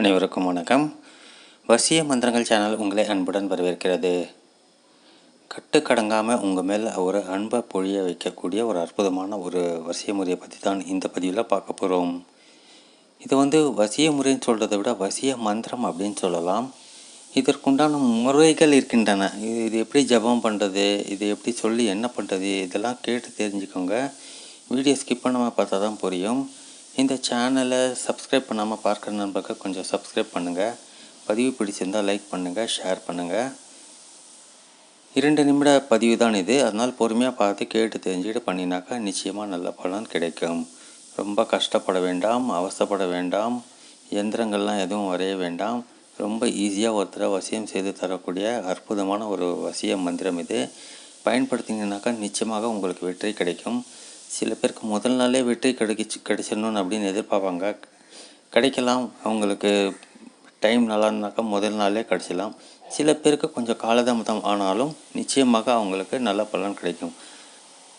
அனைவருக்கும் வணக்கம். வசிய மந்திரங்கள் சேனல் உங்களை அன்புடன் வரவேற்கிறது. கட்டுக்கடங்காமல் உங்கள் மேல் ஒரு அன்பை பொழிய வைக்கக்கூடிய ஒரு அற்புதமான ஒரு வசிய முறையை பற்றி தான் இந்த பதிவில் பார்க்க போகிறோம் இது வந்து வசிய முறைன்னு சொல்கிறத விட வசிய மந்திரம் அப்படின்னு சொல்லலாம். இதற்குண்டான முறைகள் இருக்கின்றன. இது இது எப்படி ஜபம் பண்ணுறது இது எப்படி சொல்லி என்ன பண்ணுறது இதெல்லாம் கேட்டு தெரிஞ்சுக்கோங்க. வீடியோ ஸ்கிப் பண்ணாமல் பார்த்தா தான் புரியும். இந்த சேனலை சப்ஸ்கிரைப் பண்ணாமல் பார்க்குற நண்பர்கள் கொஞ்சம் சப்ஸ்கிரைப் பண்ணுங்கள் பதிவு பிடிச்சிருந்தால் லைக் பண்ணுங்கள் ஷேர் பண்ணுங்கள் இரண்டு நிமிட பதிவு தான் இது. அதனால் பொறுமையாக பார்த்து கேட்டு தெரிஞ்சுக்கிட்டு பண்ணினாக்கா நிச்சயமாக நல்ல பலன் கிடைக்கும். ரொம்ப கஷ்டப்பட வேண்டாம் அவசப்பட வேண்டாம் எந்திரங்கள்லாம் எதுவும் வரைய வேண்டாம். ரொம்ப ஈஸியாக ஒருத்தரை வசியம் செய்து தரக்கூடிய அற்புதமான ஒரு வசிய மந்திரம் இது. பயன்படுத்தினீங்கனாக்கா நிச்சயமாக உங்களுக்கு வெற்றி கிடைக்கும். சில பேருக்கு முதல் நாளே வெற்றி கிடைக்கிச்சு கிடைச்சிடணும்னு அப்படின்னு எதிர்பார்ப்பாங்க. கிடைக்கலாம். அவங்களுக்கு டைம் நல்லா இருந்தாக்கா முதல் நாளே கிடச்சிடலாம். சில பேருக்கு கொஞ்சம் காலதாமதம் ஆனாலும் நிச்சயமாக அவங்களுக்கு நல்ல பலன் கிடைக்கும்.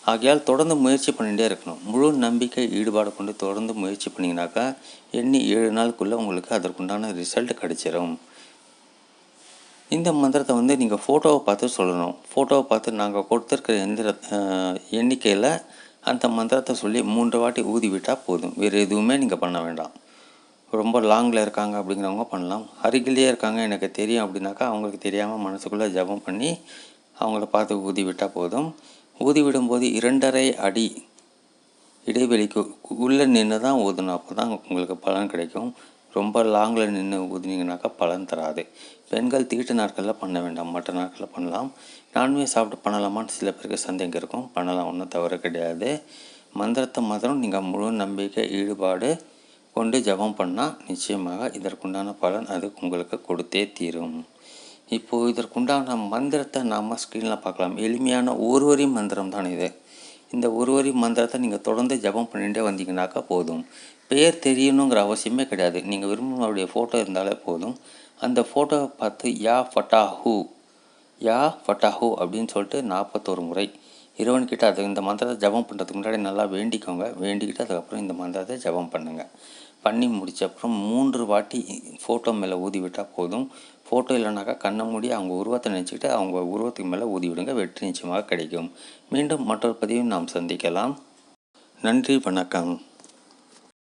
ஆகையால் தொடர்ந்து முயற்சி பண்ணிகிட்டே இருக்கணும். முழு நம்பிக்கை ஈடுபாடு கொண்டு தொடர்ந்து முயற்சி பண்ணிங்கனாக்கா எண்ணி ஏழு நாளுக்குள்ளே உங்களுக்கு அதற்குண்டான ரிசல்ட் கிடைச்சிடும் இந்த மந்திரத்தை வந்து நீங்கள் ஃபோட்டோவை பார்த்து சொல்லணும். ஃபோட்டோவை பார்த்து நாங்கள் கொடுத்துருக்கிற எந்திர எண்ணிக்கையில் அந்த மந்திரத்தை சொல்லி மூன்று வாட்டி ஊதி விட்டால் போதும். வேறு எதுவுமே நீங்கள் பண்ண வேண்டாம். ரொம்ப லாங்கில் இருக்காங்க அப்படிங்கிறவங்க பண்ணலாம். அருகிலேயே இருக்காங்க எனக்கு தெரியும் அப்படின்னாக்கா அவங்களுக்கு தெரியாமல் மனசுக்குள்ளே ஜபம் பண்ணி அவங்கள பார்த்து ஊதி விட்டால் போதும். ஊதி விடும்போது இரண்டரை அடி இடைவெளிக்கு உள்ளே நின்று தான் ஊதணும் அப்போ தான் உங்களுக்கு பலன் கிடைக்கும். ரொம்ப லாங்கில் நின்று ஊதினீங்கனாக்கா பலன் தராது. பெண்கள் தீட்டு நாட்களில் பண்ண வேண்டாம் மற்ற நாட்களில் பண்ணலாம். நான்வெஜ் சாப்பிட்டு பண்ணலாமான்னு சில பேருக்கு சந்தேகம் இருக்கும். பண்ணலாம் ஒன்றும் தவறு கிடையாது. மந்திரத்தை மாத்திரம் நீங்கள் முழு நம்பிக்கை ஈடுபாடு கொண்டு ஜபம் பண்ணால் நிச்சயமாக இதற்குண்டான பலன் அது உங்களுக்கு கொடுத்தே தீரும். இப்போது இதற்குண்டான மந்திரத்தை நாம் ஸ்க்ரீனில் பார்க்கலாம். எளிமையான ஒரு வரி மந்திரம் தான் இது. இந்த ஒருவரி மந்திரத்தை நீங்கள் தொடர்ந்து ஜபம் பண்ணிகிட்டே வந்தீங்கன்னாக்கா போதும். பேர் தெரியணுங்கிற அவசியமே கிடையாது. நீங்கள் விரும்பினவருடைய ஃபோட்டோ இருந்தாலே போதும். அந்த ஃபோட்டோவை பார்த்து யா ஃபட்டாஹூ யா ஃபட்டாஹூ அப்படின்னு சொல்லிட்டு நாற்பத்தோரு முறை இறைவன்கிட்ட அது இந்த மந்திரத்தை ஜபம் பண்ணுறதுக்கு முன்னாடி நல்லா வேண்டிக்கோங்க. வேண்டிக்கிட்டு அதுக்கப்புறம் இந்த மந்திரத்தை ஜபம் பண்ணுங்கள் பண்ணி முடித்த அப்புறம் மூன்று வாட்டி ஃபோட்டோ மேலே ஊதி விட்டால் போதும். ஃபோட்டோ இல்லைனாக்கா கண்ணை மூடி அவங்க உருவத்தை நினச்சிக்கிட்டு அவங்க உருவத்துக்கு மேலே ஊதி விடுங்க. வெற்றி நிச்சயமாக கிடைக்கும். மீண்டும் மற்றொரு பதிவையும் நாம் சந்திக்கலாம். நன்றி வணக்கம்.